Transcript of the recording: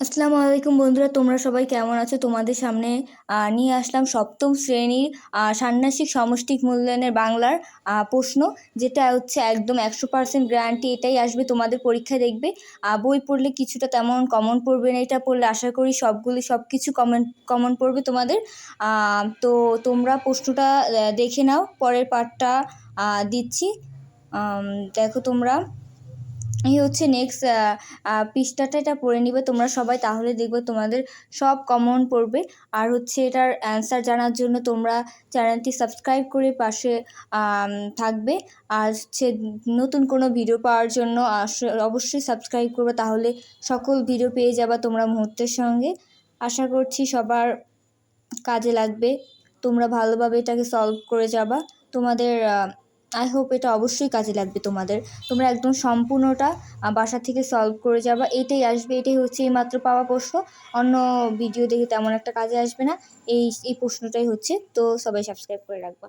আসসালামু আলাইকুম বন্ধুরা, তোমরা সবাই কেমন আছো? তোমাদের সামনে নিয়ে আসলাম সপ্তম শ্রেণির ষান্মাসিক সমষ্টিক মূল্যায়নের বাংলার প্রশ্ন, যেটা হচ্ছে একদম একশো পার্সেন্ট গ্যারান্টি এটাই আসবে, তোমাদের পরীক্ষা দেখবে। বই পড়লে কিছুটা তেমন কমন পড়বে না, এটা পড়লে আশা করি সবগুলি সব কিছু কমন কমন পড়বে তোমাদের। তো তোমরা প্রশ্নটা দেখে নাও, পরের পার্টটা দিচ্ছি। দেখো তোমরা। এই হচ্ছে নেক্সট পৃষ্ঠাটা এটা পড়ে নিবে। তোমরা সবাই তাহলে দেখবে তোমাদের সব কমন পড়বে। আর হচ্ছে এটার অ্যান্সার জানার জন্য তোমরা চ্যানেলটি সাবস্ক্রাইব করে পাশে থাকবে। আর হচ্ছে নতুন কোনো ভিডিও পাওয়ার জন্য অবশ্যই সাবস্ক্রাইব করবে। তাহলে সকল ভিডিও পেয়ে যাবা তোমরা মুহূর্তের সঙ্গে। আশা করছি সবার কাজে লাগবে। তোমরা ভালোভাবে এটাকে সলভ করে যাবা। তোমাদের আই হোপ এটা অবশ্যই কাজে লাগবে তোমাদের। তোমরা একদম সম্পূর্ণটা বাসা থেকে সলভ করে যাবা। এটাই আসবে, এটাই হচ্ছে এই মাত্র পাওয়া প্রশ্ন। অন্য ভিডিও দেখে তেমন একটা কাজে আসবে না। এই এই প্রশ্নটাই হচ্ছে। তো সবাই সাবস্ক্রাইব করে রাখবা।